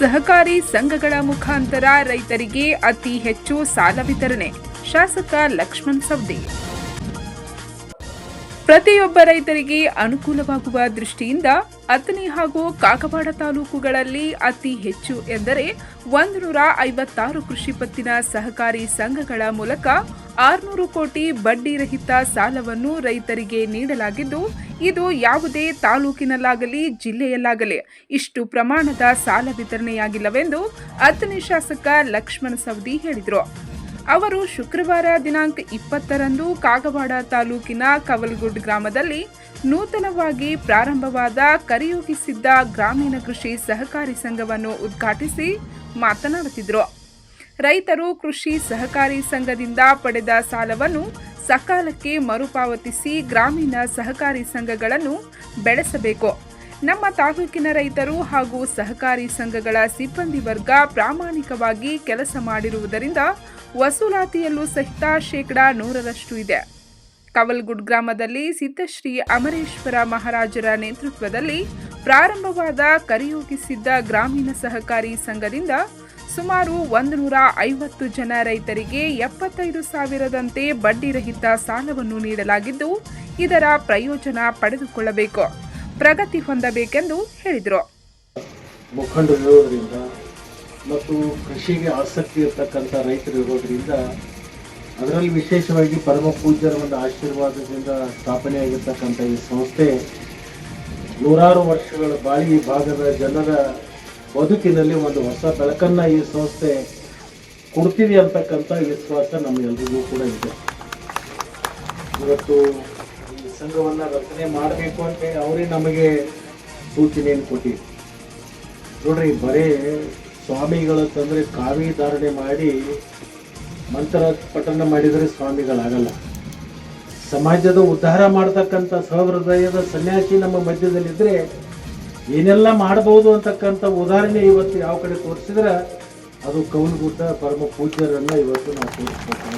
ಸಹಕಾರಿ ಸಂಘಗಳ ಮುಖಾಂತರ ರೈತರಿಗೆ ಅತಿ ಹೆಚ್ಚು ಸಾಲ ವಿತರಣೆ, ಶಾಸಕ ಲಕ್ಷ್ಮಣ್ ಸವದಿ. ಪ್ರತಿಯೊಬ್ಬ ರೈತರಿಗೆ ಅನುಕೂಲವಾಗುವ ದೃಷ್ಟಿಯಿಂದ ಅಥಣಿ ಹಾಗೂ ಕಾಗವಾಡ ತಾಲೂಕುಗಳಲ್ಲಿ ಅತಿ ಹೆಚ್ಚು ಎಂದರೆ ಒಂದು ನೂರ ಐವತ್ತಾರು ಕೃಷಿ ಪತ್ತಿನ ಸಹಕಾರಿ ಸಂಘಗಳ ಮೂಲಕ ಆರುನೂರು ಕೋಟಿ ಬಡ್ಡಿ ರಹಿತ ಸಾಲವನ್ನು ರೈತರಿಗೆ ನೀಡಲಾಗಿದ್ದು, ಇದು ಯಾವುದೇ ತಾಲೂಕಿನಲ್ಲಾಗಲಿ, ಜಿಲ್ಲೆಯಲ್ಲಾಗಲಿ ಇಷ್ಟು ಪ್ರಮಾಣದ ಸಾಲ ವಿತರಣೆಯಾಗಿಲ್ಲವೆಂದು ಅಥಣಿ ಶಾಸಕ ಲಕ್ಷ್ಮಣ ಸವದಿ ಹೇಳಿದರು. ಅವರು ಶುಕ್ರವಾರ ದಿನಾಂಕ ಇಪ್ಪತ್ತರಂದು ಕಾಗವಾಡ ತಾಲೂಕಿನ ಕವಲ್ಗುಡ್ ಗ್ರಾಮದಲ್ಲಿ ನೂತನವಾಗಿ ಪ್ರಾರಂಭವಾದ ಕರೆಯೋಗಿಸಿದ್ದ ಗ್ರಾಮೀಣ ಕೃಷಿ ಸಹಕಾರಿ ಸಂಘವನ್ನು ಉದ್ಘಾಟಿಸಿ ಮಾತನಾಡುತ್ತಿದ್ದರು ರೈತರು ಕೃಷಿ ಸಹಕಾರಿ ಸಂಘದಿಂದ ಪಡೆದ ಸಾಲವನ್ನು ಸಕಾಲಕ್ಕೆ ಮರುಪಾವತಿಸಿ ಗ್ರಾಮೀಣ ಸಹಕಾರಿ ಸಂಘಗಳನ್ನು ಬೆಳೆಸಬೇಕು. ನಮ್ಮ ತಾಲೂಕಿನ ರೈತರು ಹಾಗೂ ಸಹಕಾರಿ ಸಂಘಗಳ ಸಿಬ್ಬಂದಿ ವರ್ಗ ಪ್ರಾಮಾಣಿಕವಾಗಿ ಕೆಲಸ ಮಾಡಿರುವುದರಿಂದ ವಸೂಲಾತಿಯಲ್ಲೂ ಸಹಿತ ಶೇಕಡಾ ನೂರರಷ್ಟು ಇದೆ. ಕವಲ್ಗುಡ್ ಗ್ರಾಮದಲ್ಲಿ ಸಿದ್ದಶ್ರೀ ಅಮರೇಶ್ವರ ಮಹಾರಾಜರ ನೇತೃತ್ವದಲ್ಲಿ ಪ್ರಾರಂಭವಾದ ಕರೆಯೋಗಿಸಿದ್ದ ಗ್ರಾಮೀಣ ಸಹಕಾರಿ ಸಂಘದಿಂದ ಸುಮಾರು ಒಂದು ನೂರ ಐವತ್ತು ಜನ ರೈತರಿಗೆ ಎಪ್ಪತ್ತೈದು ಸಾವಿರದಂತೆ ಬಡ್ಡಿರಹಿತ ಸಾಲವನ್ನು ನೀಡಲಾಗಿದ್ದು, ಇದರ ಪ್ರಯೋಜನ ಪಡೆದುಕೊಳ್ಳಬೇಕು. ಪ್ರಗತಿ ಹೊಂದಬೇಕೆಂದು ಹೇಳಿದರು. ಮುಖಂಡರಿರೋದ್ರಿಂದ ಮತ್ತು ಕೃಷಿಗೆ ಆಸಕ್ತಿ ಇರತಕ್ಕಂಥ ರೈತರು ಇರೋದ್ರಿಂದ ಅದರಲ್ಲಿ ವಿಶೇಷವಾಗಿ ಪರಮ ಪೂಜ್ಯರ ಒಂದು ಆಶೀರ್ವಾದದಿಂದ ಸ್ಥಾಪನೆಯಾಗಿರ್ತಕ್ಕಂಥ ಈ ಸಂಸ್ಥೆ ನೂರಾರು ವರ್ಷಗಳ ಬಾಳಿ ಭಾಗದ ಜನರ ಬದುಕಿನಲ್ಲಿ ಒಂದು ಹೊಸ ಬೆಳಕನ್ನು ಈ ಸಂಸ್ಥೆ ಕೊಡ್ತೀವಿ ಅಂತಕ್ಕಂಥ ವಿಶ್ವಾಸ ನಮಗೆಲ್ಲರಿಗೂ ಕೂಡ ಇದೆ. ಇವತ್ತು ಈ ಸಂಘವನ್ನು ರಚನೆ ಮಾಡಬೇಕು ಅಂತ ಅವರೇ ನಮಗೆ ಸೂಚನೆಯನ್ನು ಕೊಟ್ಟಿದ್ರು. ನೋಡ್ರಿ, ಬರೇ ಸ್ವಾಮಿಗಳ ತಂದರೆ ಕಾವಿ ಧಾರಣೆ ಮಾಡಿ ಮಂತ್ರ ಪಠನ ಮಾಡಿದರೆ ಸ್ವಾಮಿಗಳಾಗಲ್ಲ. ಸಮಾಜದ ಉದ್ಧಾರ ಮಾಡ್ತಕ್ಕಂಥ ಸಹೃದಯದ ಸನ್ಯಾಸಿ ನಮ್ಮ ಮಧ್ಯದಲ್ಲಿದ್ದರೆ ಏನೆಲ್ಲ ಮಾಡಬಹುದು ಅಂತಕ್ಕಂಥ ಉದಾಹರಣೆ ಇವತ್ತು ಯಾವ ಕಡೆ ತೋರಿಸಿದ್ರೆ, ಅದು ಕೌಲ್ಗುಡ್ಡ ಪರಮ ಪೂಜ್ಯರನ್ನ ಇವತ್ತು ನಾವು ತೋರಿಸ್ಬೇಕು.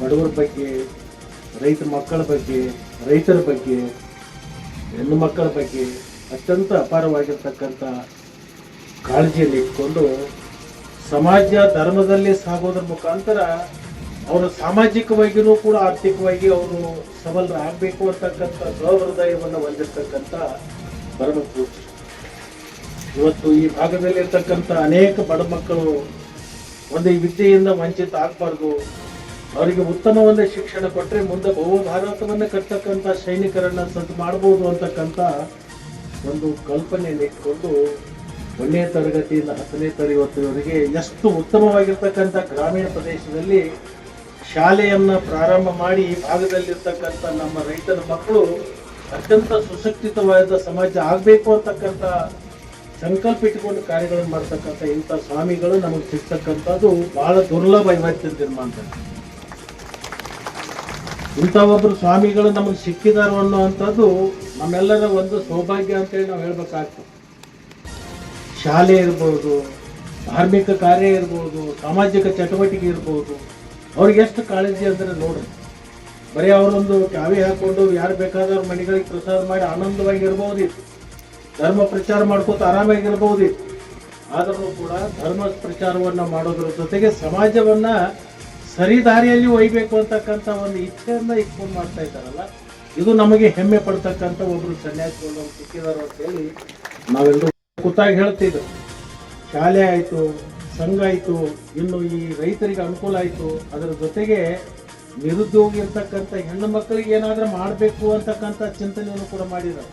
ಬಡವರ ಬಗ್ಗೆ, ರೈತ ಮಕ್ಕಳ ಬಗ್ಗೆ, ರೈತರ ಬಗ್ಗೆ, ಹೆಣ್ಣು ಮಕ್ಕಳ ಬಗ್ಗೆ ಅತ್ಯಂತ ಅಪಾರವಾಗಿರ್ತಕ್ಕಂಥ ಕಾಳಜಿಯಲ್ಲಿ ಇಟ್ಕೊಂಡು ಸಮಾಜ ಧರ್ಮದಲ್ಲಿ ಸಾಗೋದ್ರ ಮುಖಾಂತರ ಅವರು ಸಾಮಾಜಿಕವಾಗಿಯೂ ಕೂಡ ಆರ್ಥಿಕವಾಗಿ ಅವರು ಸಬಲರಾಗಬೇಕು ಅಂತಕ್ಕಂಥ ಸಹೃದಯವನ್ನು ಹೊಂದಿರತಕ್ಕಂಥ ಪೂಜ್ಯ ಇವತ್ತು ಈ ಭಾಗದಲ್ಲಿ ಇರ್ತಕ್ಕಂಥ ಅನೇಕ ಬಡ ಮಕ್ಕಳು ಒಂದು ಈ ವಿದ್ಯೆಯಿಂದ ವಂಚಿತ ಆಗಬಾರ್ದು. ಅವರಿಗೆ ಉತ್ತಮವಾದ ಶಿಕ್ಷಣ ಕೊಟ್ಟರೆ ಮುಂದೆ ಬಹು ಭಾರತವನ್ನು ಕಟ್ಟತಕ್ಕಂಥ ಸೈನಿಕರನ್ನು ಸದ್ದು ಮಾಡಬಹುದು ಅಂತಕ್ಕಂಥ ಒಂದು ಕಲ್ಪನೆಯನ್ನು ಇಟ್ಕೊಂಡು ಒಂದನೇ ತರಗತಿಯಿಂದ ಹತ್ತನೇ ತರಗತಿಯವರೆಗೆ ಎಷ್ಟು ಉತ್ತಮವಾಗಿರ್ತಕ್ಕಂಥ ಗ್ರಾಮೀಣ ಪ್ರದೇಶದಲ್ಲಿ ಶಾಲೆಯನ್ನು ಪ್ರಾರಂಭ ಮಾಡಿ ಈ ಭಾಗದಲ್ಲಿರ್ತಕ್ಕಂಥ ನಮ್ಮ ರೈತರ ಮಕ್ಕಳು ಅತ್ಯಂತ ಸುಶಕ್ತಿತವಾದ ಸಮಾಜ ಆಗಬೇಕು ಅಂತಕ್ಕಂಥ ಸಂಕಲ್ಪ ಇಟ್ಟುಕೊಂಡು ಕಾರ್ಯಗಳನ್ನು ಮಾಡ್ತಕ್ಕಂಥ ಇಂಥ ಸ್ವಾಮಿಗಳು ನಮಗೆ ಸಿಗ್ತಕ್ಕಂಥದ್ದು ಬಹಳ ದುರ್ಲಭ ಇವತ್ತಿನ ದಿನಮಾನದಲ್ಲಿ. ಇಂಥ ಒಬ್ಬರು ಸ್ವಾಮಿಗಳು ನಮಗೆ ಸಿಕ್ಕಿದಾರು ಅನ್ನುವಂಥದ್ದು ನಮ್ಮೆಲ್ಲರ ಒಂದು ಸೌಭಾಗ್ಯ ಅಂತೇಳಿ ನಾವು ಹೇಳ್ಬೇಕಾಗ್ತದೆ. ಶಾಲೆ ಇರ್ಬೋದು, ಧಾರ್ಮಿಕ ಕಾರ್ಯ ಇರ್ಬೋದು, ಸಾಮಾಜಿಕ ಚಟುವಟಿಕೆ ಇರ್ಬೋದು, ಅವ್ರಿಗೆ ಎಷ್ಟು ಕಾಳಜಿ ಅಂದರೆ ನೋಡ್ರಿ. ಬರೀ ಅವರೊಂದು ಕಾವಿ ಹಾಕೊಂಡು ಯಾರು ಬೇಕಾದವ್ರ ಮನೆಗಳಿಗೆ ಪ್ರಸಾದ ಮಾಡಿ ಆನಂದವಾಗಿ ಇರ್ಬೋದಿತ್ತು ಧರ್ಮ ಪ್ರಚಾರ ಮಾಡ್ಕೋತ ಆರಾಮಾಗಿರ್ಬೋದಿತ್ತು ಆದರೂ ಕೂಡ ಧರ್ಮ ಪ್ರಚಾರವನ್ನು ಮಾಡೋದ್ರ ಜೊತೆಗೆ ಸಮಾಜವನ್ನ ಸರಿದಾರಿಯಲ್ಲಿ ಒಯ್ಬೇಕು ಅಂತಕ್ಕಂಥ ಒಂದು ಇಚ್ಛೆಯನ್ನ ಇಟ್ಕೊಂಡು ಮಾಡ್ತಾ ಇದ್ದಾರಲ್ಲ, ಇದು ನಮಗೆ ಹೆಮ್ಮೆ ಪಡ್ತಕ್ಕಂಥ ಒಬ್ರು ಸನ್ಯಾಸಿಗಳು ಸಿಕ್ಕಿದಾರು ಅಂತ ಹೇಳಿ ನಾವೆಲ್ಲರೂ ಕೂತಾಗಿ ಹೇಳ್ತಿದ್ರು ಶಾಲೆ ಆಯಿತು, ಸಂಘ ಆಯಿತು, ಇನ್ನು ಈ ರೈತರಿಗೆ ಅನುಕೂಲ ಆಯಿತು, ಅದರ ಜೊತೆಗೆ ನಿರುದ್ಯೋಗಿ ಇರ್ತಕ್ಕಂಥ ಹೆಣ್ಣು ಮಕ್ಕಳಿಗೆ ಏನಾದರೂ ಮಾಡಬೇಕು ಅಂತಕ್ಕಂಥ ಚಿಂತನೆಯನ್ನು ಕೂಡ ಮಾಡಿದ್ದಾರೆ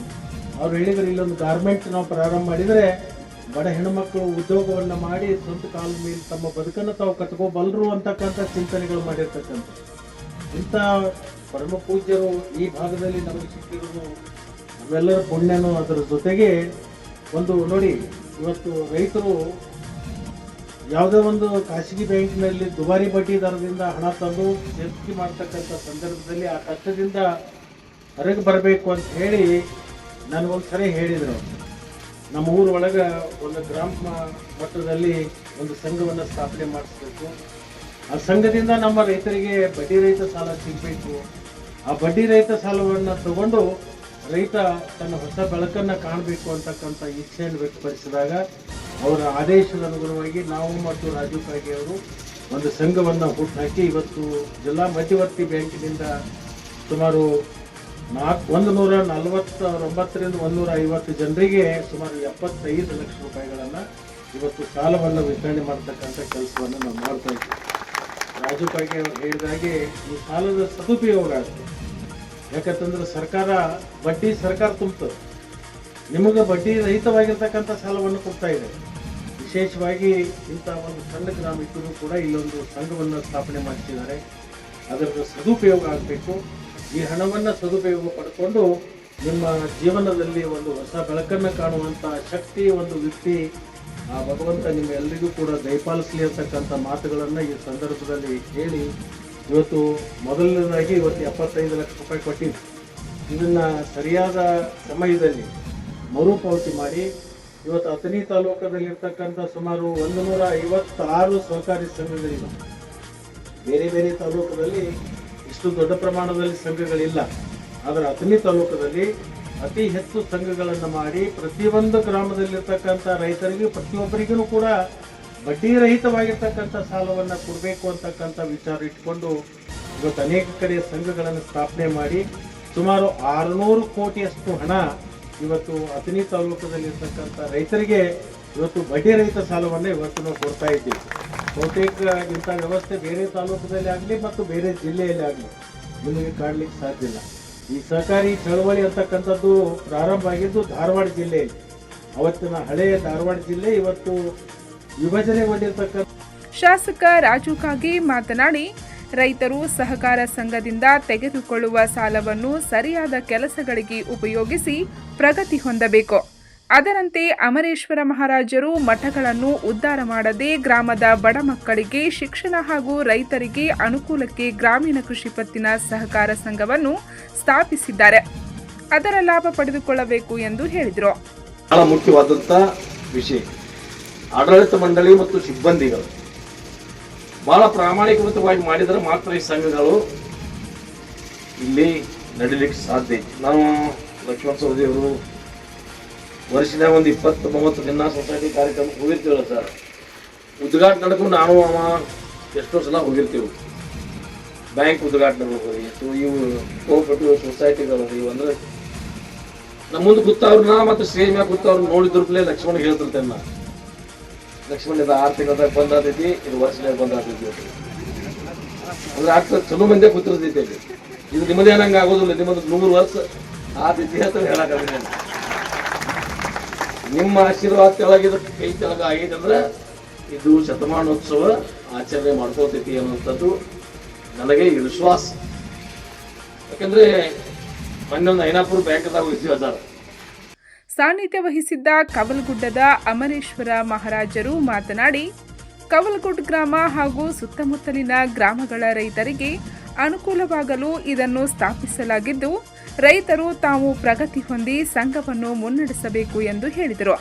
ಅವ್ರು ಹೇಳಿದರೆ, ಇಲ್ಲೊಂದು ಗಾರ್ಮೆಂಟ್ ನಾವು ಪ್ರಾರಂಭ ಮಾಡಿದರೆ ಬಡ ಹೆಣ್ಣುಮಕ್ಕಳು ಉದ್ಯೋಗವನ್ನು ಮಾಡಿ ಸ್ವಂತ ಕಾಲ ಮೇಲೆ ತಮ್ಮ ಬದುಕನ್ನು ತಾವು ಕಟ್ಕೋಬಲ್ಲರು ಅಂತಕ್ಕಂಥ ಚಿಂತನೆಗಳು ಮಾಡಿರ್ತಕ್ಕಂಥ. ಇಂಥ ಪರಮ ಪೂಜ್ಯರು ಈ ಭಾಗದಲ್ಲಿ ನಮಗೆ ಸಿಕ್ಕಿರೋದು ನಮ್ಮೆಲ್ಲರ ಪುಣ್ಯನೂ ಅದರ ಜೊತೆಗೆ ಒಂದು ನೋಡಿ, ಇವತ್ತು ರೈತರು ಯಾವುದೇ ಒಂದು ಖಾಸಗಿ ಬ್ಯಾಂಕ್ನಲ್ಲಿ ದುಬಾರಿ ಬಡ್ಡಿ ದರದಿಂದ ಹಣ ತಂದು ಸೇಫ್ಟಿ ಮಾಡ್ತಕ್ಕಂಥ ಸಂದರ್ಭದಲ್ಲಿ ಆ ಕಷ್ಟದಿಂದ ಹೊರಗೆ ಬರಬೇಕು ಅಂತ ಹೇಳಿ ನನಗೊಂದು ಸರಿ ಹೇಳಿದರು. ನಮ್ಮ ಊರೊಳಗೆ ಒಂದು ಗ್ರಾಮ ಮಟ್ಟದಲ್ಲಿ ಒಂದು ಸಂಘವನ್ನು ಸ್ಥಾಪನೆ ಮಾಡಿಸ್ಬೇಕು. ಆ ಸಂಘದಿಂದ ನಮ್ಮ ರೈತರಿಗೆ ಬಡ್ಡಿ ರಹಿತ ಸಾಲ ಸಿಗಬೇಕು. ಆ ಬಡ್ಡಿ ರಹಿತ ಸಾಲವನ್ನು ತಗೊಂಡು ರೈತ ತನ್ನ ಹೊಸ ಬೆಳಕನ್ನು ಕಾಣಬೇಕು ಅಂತಕ್ಕಂಥ ಇಚ್ಛೆಯನ್ನು ವ್ಯಕ್ತಪಡಿಸಿದಾಗ ಅವರ ಆದೇಶದ ಅನುಗುಣವಾಗಿ ನಾವು ಮತ್ತು ರಾಜೀವ್ ಕಾಗೆ ಅವರು ಒಂದು ಸಂಘವನ್ನು ಹುಟ್ಟುಹಾಕಿ ಇವತ್ತು ಜಿಲ್ಲಾ ಮಧ್ಯವರ್ತಿ ಬ್ಯಾಂಕಿನಿಂದ ಸುಮಾರು ನಾಲ್ಕು ಒಂದು ನೂರ ನಲವತ್ತೊಂಬತ್ತರಿಂದ ಒಂದೂರ ಐವತ್ತು ಜನರಿಗೆ ಸುಮಾರು ಎಪ್ಪತ್ತೈದು ಲಕ್ಷ ರೂಪಾಯಿಗಳನ್ನು ಇವತ್ತು ಸಾಲವನ್ನು ವಿತರಣೆ ಮಾಡತಕ್ಕಂಥ ಕೆಲಸವನ್ನು ನಾವು ಮಾಡ್ತಾ ಇದ್ದೀವಿ. ರಾಜು ಕಾಗೆ ಅವರು ಹೇಳಿದಾಗೆ ಈ ಸಾಲದ ಸದುಪಯೋಗ ಆಗ್ತದೆ. ಯಾಕಂತಂದ್ರೆ ಸರ್ಕಾರ, ಬಡ್ಡಿ ಸರ್ಕಾರ ತುಂಬ್ತದೆ. ನಿಮಗೆ ಬಡ್ಡಿ ರಹಿತವಾಗಿರ್ತಕ್ಕಂಥ ಸಾಲವನ್ನು ಕೊಡ್ತಾ ಇದೆ. ವಿಶೇಷವಾಗಿ ಇಂಥ ಒಂದು ಸಣ್ಣ ಗ್ರಾಮಿಕರು ಕೂಡ ಇಲ್ಲೊಂದು ಸಂಘವನ್ನು ಸ್ಥಾಪನೆ ಮಾಡ್ತಿದ್ದಾರೆ ಅದರ ಸದುಪಯೋಗ ಆಗಬೇಕು. ಈ ಹಣವನ್ನು ಸದುಪಯೋಗ ಪಡ್ಕೊಂಡು ನಿಮ್ಮ ಜೀವನದಲ್ಲಿ ಒಂದು ಹೊಸ ಬೆಳಕನ್ನು ಕಾಣುವಂಥ ಶಕ್ತಿ, ಒಂದು ವ್ಯಕ್ತಿ, ಆ ಭಗವಂತ ನಿಮ್ಮೆಲ್ಲರಿಗೂ ಕೂಡ ದಯಪಾಲಿಸಲಿ ಅಂತಕ್ಕಂಥ ಮಾತುಗಳನ್ನು ಈ ಸಂದರ್ಭದಲ್ಲಿ ಹೇಳಿ ಇವತ್ತು ಮೊದಲನೇದಾಗಿ ಇವತ್ತು ಎಪ್ಪತ್ತೈದು ಲಕ್ಷ ರೂಪಾಯಿ ಕೊಟ್ಟಿದ್ದು. ಇದನ್ನು ಸರಿಯಾದ ಸಮಯದಲ್ಲಿ ಮರುಪಾವತಿ ಮಾಡಿ ಇವತ್ತು ಅಥಣಿ ತಾಲೂಕದಲ್ಲಿರ್ತಕ್ಕಂಥ ಸುಮಾರು ಒಂದು ನೂರ ಐವತ್ತಾರು ಸಹಕಾರಿ ಸಂಘಗಳಿವೆ. ಬೇರೆ ಬೇರೆ ತಾಲೂಕದಲ್ಲಿ ಇಷ್ಟು ದೊಡ್ಡ ಪ್ರಮಾಣದಲ್ಲಿ ಸಂಘಗಳಿಲ್ಲ. ಆದರೆ ಅಥಣಿ ತಾಲೂಕದಲ್ಲಿ ಅತಿ ಹೆಚ್ಚು ಸಂಘಗಳನ್ನು ಮಾಡಿ ಪ್ರತಿಯೊಂದು ಗ್ರಾಮದಲ್ಲಿರ್ತಕ್ಕಂಥ ರೈತರಿಗೆ, ಪ್ರತಿಯೊಬ್ಬರಿಗೂ ಕೂಡ ಬಡ್ಡಿ ರಹಿತವಾಗಿರ್ತಕ್ಕಂಥ ಸಾಲವನ್ನು ಕೊಡಬೇಕು ಅಂತಕ್ಕಂಥ ವಿಚಾರ ಇಟ್ಕೊಂಡು ಇವತ್ತು ಅನೇಕ ಕಡೆ ಸಂಘಗಳನ್ನು ಸ್ಥಾಪನೆ ಮಾಡಿ ಸುಮಾರು ಆರುನೂರು ಕೋಟಿಯಷ್ಟು ಹಣ ಇವತ್ತು ಅಥಣಿ ತಾಲೂಕದಲ್ಲಿರ್ತಕ್ಕಂಥ ರೈತರಿಗೆ ಇವತ್ತು ಬಡ್ಡಿ ರಹಿತ ಸಾಲವನ್ನು ಇವತ್ತು ನಾವು ಕೊಡ್ತಾ ಇದ್ದೀವಿ. ಬಹುತೇಕ ಇಂಥ ವ್ಯವಸ್ಥೆ ಬೇರೆ ತಾಲೂಕದಲ್ಲಿ ಆಗಲಿ ಮತ್ತು ಬೇರೆ ಜಿಲ್ಲೆಯಲ್ಲಿ ಆಗಲಿ ನಿಮಗೆ ಕಾಣಲಿಕ್ಕೆ ಸಾಧ್ಯ ಇಲ್ಲ. ಈ ಸಹಕಾರಿ ಚಳವಳಿ ಅಂತಕ್ಕಂಥದ್ದು ಪ್ರಾರಂಭ ಆಗಿದ್ದು ಧಾರವಾಡ ಜಿಲ್ಲೆಯಲ್ಲಿ. ಅವತ್ತಿನ ಹಳೆಯ ಧಾರವಾಡ ಜಿಲ್ಲೆ ಇವತ್ತು ವಿಭಜನೆಗೊಂಡಿರ್ತಕ್ಕಂಥ ಶಾಸಕ ರಾಜು ಕಾಗೆ ಮಾತನಾಡಿ, ರೈತರು ಸಹಕಾರ ಸಂಘದಿಂದ ತೆಗೆದುಕೊಳ್ಳುವ ಸಾಲವನ್ನು ಸರಿಯಾದ ಕೆಲಸಗಳಿಗೆ ಉಪಯೋಗಿಸಿ ಪ್ರಗತಿ ಹೊಂದಬೇಕು. ಅದರಂತೆ ಅಮರೇಶ್ವರ ಮಹಾರಾಜರು ಮಠಗಳನ್ನು ಉದ್ಧಾರ ಮಾಡದೆ ಗ್ರಾಮದ ಬಡ ಮಕ್ಕಳಿಗೆ ಶಿಕ್ಷಣ ಹಾಗೂ ರೈತರಿಗೆ ಅನುಕೂಲಕ್ಕೆ ಗ್ರಾಮೀಣ ಕೃಷಿ ಪತ್ತಿನ ಸಹಕಾರ ಸಂಘವನ್ನು ಸ್ಥಾಪಿಸಿದ್ದಾರೆ. ಅದರ ಲಾಭ ಪಡೆದುಕೊಳ್ಳಬೇಕು ಎಂದು ಹೇಳಿದರು. ಬಹಳ ಮುಖ್ಯವಾದಂತಹ ವಿಷಯ. ಆಡಳಿತ ಮಂಡಳಿ ಮತ್ತು ಸಿಬ್ಬಂದಿಗಳು ಬಹಳ ಪ್ರಾಮಾಣಿಕವಾಗಿ ಮಾಡಿದರೆ ಮಾತ್ರ ಈ ಸಂಘಗಳು ಇಲ್ಲಿ ನಡೀಲಿಕ್ಕೆ ಸಾಧ್ಯ ನಾವು ಲಕ್ಷ್ಮಣ ಸವದಿಯವರು ವರ್ಷದಾಗ ಒಂದು ಇಪ್ಪತ್ತು ಮೂವತ್ತು ದಿನ ಸೊಸೈಟಿ ಕಾರ್ಯಕ್ರಮ ಹೋಗಿರ್ತೀವಲ್ಲ ಸರ್ ಉದ್ಘಾಟನೆ ನಡ್ಕೊಂಡು ನಾನು ಅವ ಎಷ್ಟೋ ಸಲ ಹೋಗಿರ್ತೀವಿ. ಬ್ಯಾಂಕ್ ಉದ್ಘಾಟನೆಗಳು ಸೊ ಇವು ಕೋಪರೇಟಿವ್ ಸೊಸೈಟಿಗಳು ಇವು ಅಂದ್ರೆ ನಮ್ಮ ಮುಂದೆ ಕೂತವ್ರನ್ನ ಮತ್ತು ಸ್ಟೇಜ್ ಮ್ಯಾಗ ಕೂತವ್ರು ನೋಡಿದ್ರಪ್ಲೆ ಲಕ್ಷ್ಮಣ ಹೇಳ್ತಿರ್ತೇನೆ ನಾ ಲಕ್ಷ್ಮಣ ಇದು ಆರು ತಿಂಗಳದಾಗ ಬಂದಾತೈತಿ, ಇದು ವರ್ಷದಾಗ ಬಂದಾತೈತಿ. ಅಂದ್ರೆ ಆಗ್ತದೆ, ಚಲೋ ಮಂದಿ ಗೊತ್ತಿರ್ತೈತಿ ಇದು ನಿಮ್ಮದೇ ನಂಗೆ ಆಗೋದಿಲ್ಲ, ನಿಮ್ಮದು ನೂರು ವರ್ಷ ಆತೈತಿ ಅಂತ ಹೇಳಕ್ಕಾಗಲ್ಲ ನಿಮ್ಮ ಆಶೀರ್ವಾದ ಕೆಳಗಿದ ಕೈ ಕೆಳಗ ಆಗಿದಂದ್ರೆ ಇದು ಶತಮಾನೋತ್ಸವ ಆಚರಣೆ ಮಾಡ್ಕೋತೈತಿ ಅನ್ನುವಂಥದ್ದು ನನಗೆ ವಿಶ್ವಾಸ. ಯಾಕಂದ್ರೆ ಮೊನ್ನೆ ಐನಾಪುರ ಬ್ಯಾಂಕ್ದಾಗ ಇದ್ದೀವಿ ಸರ್ ಸಾನ್ನಿಧ್ಯ ವಹಿಸಿದ್ದ ಕವಲ್ಗುಡ್ಡದ ಅಮರೇಶ್ವರ ಮಹಾರಾಜರು ಮಾತನಾಡಿ, ಕವಲ್ಗುಡ್ ಗ್ರಾಮ ಹಾಗೂ ಸುತ್ತಮುತ್ತಲಿನ ಗ್ರಾಮಗಳ ರೈತರಿಗೆ ಅನುಕೂಲವಾಗಲು ಇದನ್ನು ಸ್ಥಾಪಿಸಲಾಗಿದ್ದು ರೈತರು ತಾವು ಪ್ರಗತಿ ಹೊಂದಿ ಸಂಘವನ್ನು ಮುನ್ನಡೆಸಬೇಕು ಎಂದು ಹೇಳಿದರು.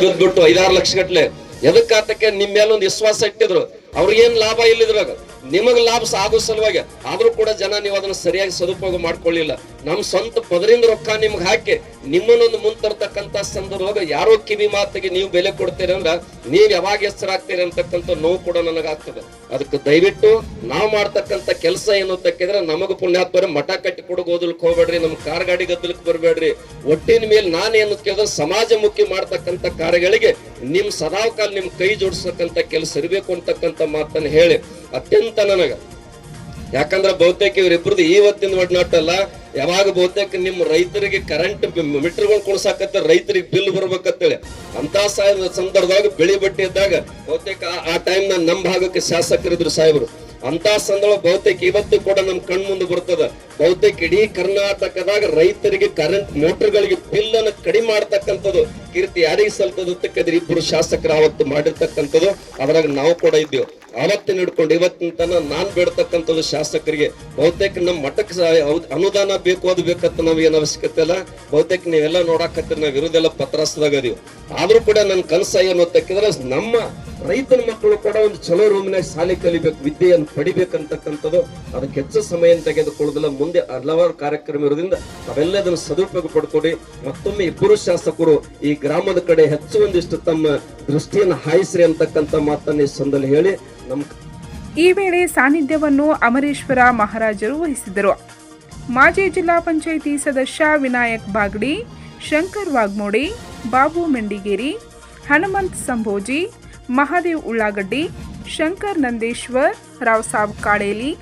ಬಿದ್ಬಿಟ್ಟು ಐದಾರು ಲಕ್ಷ ಗಟ್ಟಲೆ ಎದಕ್ಕಾತಕ್ಕೆ ನಿಮ್ಮ ಮೇಲೆ ಒಂದು ವಿಶ್ವಾಸ ಇಟ್ಟಿದ್ರು? ಅವ್ರಿಗೇನ್ ಲಾಭ ಇಲ್ಲಿದ್ರಾಗ? ನಿಮಗ್ ಲಾಭ ಸಾಗೋ ಸಲುವಾಗಿ, ಆದ್ರೂ ಕೂಡ ಜನ ನೀವು ಅದನ್ನ ಸರಿಯಾಗಿ ಸದುಪಯೋಗ ಮಾಡ್ಕೊಳ್ಳಿಲ್ಲ. ನಮ್ಮ ಸ್ವಂತ ಪದರಿಂದ ರೊಕ್ಕ ನಿಮ್ಗೆ ಹಾಕಿ, ನಿಮ್ಮನ್ನೊಂದು ಮುಂದ್ ಸಂದರ್ಭವಾಗ ಯಾರೋ ಕಿವಿ ಮಾತಿಗೆ ನೀವು ಬೆಲೆ ಕೊಡ್ತೀರಿ ಅಂದ್ರ, ನೀವ್ ಯಾವಾಗ ಹೆಸರಾಗ್ತೀರಿ ಅಂತಕ್ಕಂಥ ನೋವು ಕೂಡ ನನಗಾಗ್ತದೆ. ಅದಕ್ಕೆ ದಯವಿಟ್ಟು ನಾವು ಮಾಡ್ತಕ್ಕಂಥ ಕೆಲಸ ಏನು ತಕ್ಕಿದ್ರೆ ನಮಗ ಪುಣ್ಯಾತ್ಮರ ಮಠ ಕಟ್ಟಿ ಕೊಡೋಕ್ ಹೋಗ್ಬೇಡ್ರಿ, ನಮ್ ಕಾರ್ ಗಾಡಿ ಗದ್ದಲಕ್ಕೆ ಬರಬೇಡ್ರಿ. ಒಟ್ಟಿನ ಮೇಲೆ ನಾನೇನು ಕೇಳಿದ್ರೆ ಸಮಾಜಮುಖಿ ಮಾಡ್ತಕ್ಕಂಥ ಕಾರ್ಯಗಳಿಗೆ ನಿಮ್ ಸದಾಕಾಲ ನಿಮ್ ಕೈ ಜೋಡಿಸ್ತಕ್ಕಂಥ ಕೆಲಸ ಇರಬೇಕು ಅಂತಕ್ಕಂಥ ಮಾತನ್ನ ಹೇಳಿ, ಅತ್ಯಂತ ನನಗ. ಯಾಕಂದ್ರ ಬಹುತೇಕ ಇವರಿಬ್ರದ್ದು ಇವತ್ತಿನ ಒಡನಾಟಲ್ಲ ಯಾವಾಗ ಬಹುತೇಕ ನಿಮ್ಮ ರೈತರಿಗೆ ಕರೆಂಟ್ ಮೀಟರ್ಗಳು ಕೊಡ್ಸಾಕತ್ತ ರೈತರಿಗೆ ಬಿಲ್ ಬರ್ಬೇಕಂತೇಳಿ. ಅಂತ ಸಾಯ ಸಂದರ್ಭದಾಗ ಬೆಳಿ ಬಟ್ಟೆ ಇದ್ದಾಗ ಬಹುತೇಕ ಆ- ಟೈಮ್ ನಮ್ ಭಾಗಕ್ಕೆ ಶಾಸಕರಿದ್ರು ಸಾಹೇಬರು. ಅಂತ ಸಂದರ್ಭ ಬಹುತೇಕ ಇವತ್ತು ಕೂಡ ನಮ್ ಕಣ್ ಮುಂದೆ ಬರ್ತದ. ಬಹುತೇಕ ಇಡೀ ಕರ್ನಾಟಕದಾಗ ರೈತರಿಗೆ ಕರೆಂಟ್ ಮೋಟರ್ಗಳಿಗೆ ಬಿಲ್ ಅನ್ನು ಕಡಿಮೆ ಮಾಡ್ತಕ್ಕಂಥದ್ದು, ಕೀರ್ತಿ ಯಾರಿಗೆ ಸಲ್ತದ ಇಬ್ಬರು ಶಾಸಕರು ಅವತ್ತು ಮಾಡಿರ್ತಕ್ಕಂಥದ್ದು, ಅದ್ರಾಗ ನಾವು ಕೂಡ ಇದ್ದೇವೆ. ಅವತ್ತಿನ ಹಿಡ್ಕೊಂಡು ಇವತ್ತಿನ ತನ ನಾನ್ ಬೇಡ್ತಕ್ಕಂಥದ್ದು ಶಾಸಕರಿಗೆ ಬಹುತೇಕ ನಮ್ಮ ಮಠಕ್ಕೆ ಅನುದಾನ ಬೇಕು, ಅದು ಬೇಕಂತ ನಾವ್ ಏನ್ ಅವಶ್ಯಕತೆ ಇಲ್ಲ. ಬಹುತೇಕ ನೀವೆಲ್ಲ ನೋಡಾಕತ್ತೀರಿ, ನಾವು ಇರೋದೆಲ್ಲ ಪತ್ರಾಸದಾಗ ಅದೀವಿ ಆದ್ರೂ ಕೂಡ ನನ್ನ ಕನಸ ಏನು ಅಂತಕ್ಕಿದ್ರೆ ನಮ್ಮ ರೈತನ ಮಕ್ಕಳು ಕೂಡ ಒಂದು ಚಲೋ ರೂಮಿನ ಶಾಲೆ ಕಲಿಬೇಕು, ವಿದ್ಯೆಯನ್ನು ಪಡಿಬೇಕಂತಕ್ಕಂಥದ್ದು ಅದಕ್ಕೆ ಹೆಚ್ಚು ಸಮಯ ತೆಗೆದುಕೊಳ್ಳೋದಿಲ್ಲ. ಮುಂದೆ ಹಲವಾರು ಕಾರ್ಯಕ್ರಮ ಇರೋದ್ರಿಂದ ತಾವೆಲ್ಲ ಅದನ್ನು ಸದುಪಯೋಗ ಪಡ್ಕೊಡಿ ಮತ್ತೊಮ್ಮೆ ಇಬ್ಬರು ಶಾಸಕರು ಈ ಗ್ರಾಮದ ಕಡೆ ಹೆಚ್ಚು ಒಂದಿಷ್ಟು ತಮ್ಮ ದೃಷ್ಟಿಯನ್ನು ಹಾಯಿಸ್ರಿ ಅಂತಕ್ಕಂಥ ಮಾತನ್ನ ಈ ಸಂದಲ್ಲಿ ಹೇಳಿ. ಈ ವೇಳೆ ಸಾನ್ನಿಧ್ಯವನ್ನು ಅಮರೇಶ್ವರ ಮಹಾರಾಜರು ವಹಿಸಿದರು ಮಾಜಿ ಜಿಲ್ಲಾ ಪಂಚಾಯಿತಿ ಸದಸ್ಯ ವಿನಾಯಕ್ ಬಾಗ್ಡಿ, ಶಂಕರ್ ವಾಗ್ಮೋಡಿ, ಬಾಬು ಮೆಂಡಿಗೇರಿ, ಹನುಮಂತ್ ಸಂಭೋಜಿ, ಮಹಾದೇವ್ ಉಳ್ಳಾಗಡ್ಡಿ, ಶಂಕರ್ ನಂದೇಶ್ವರ್, ರಾವ್ ಸಾಬ್ ಕಾಡೇಲಿ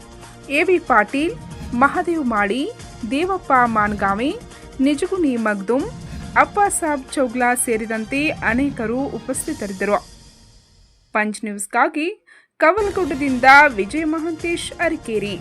ಎವಿ ಪಾಟೀಲ್, ಮಹಾದೇವ್ ಮಾಳಿ, ದೇವಪ್ಪ ಮಾನ್ಗಾವಿ ನಿಜಗುನಿ ಮಗ್ದುಮ್, ಅಪ್ಪ ಸಾಬ್ ಚೌಗ್ಲಾ ಸೇರಿದಂತೆ ಅನೇಕರು ಉಪಸ್ಥಿತರಿದ್ದರು. ಪಂಚ್ ನ್ಯೂಸ್ಗಾಗಿ ಕವಲ್ಗುಡ್ಡದಿಂದ ವಿಜಯ ಮಹಾಂತೇಶ್ ಅರಿಕೇರಿ.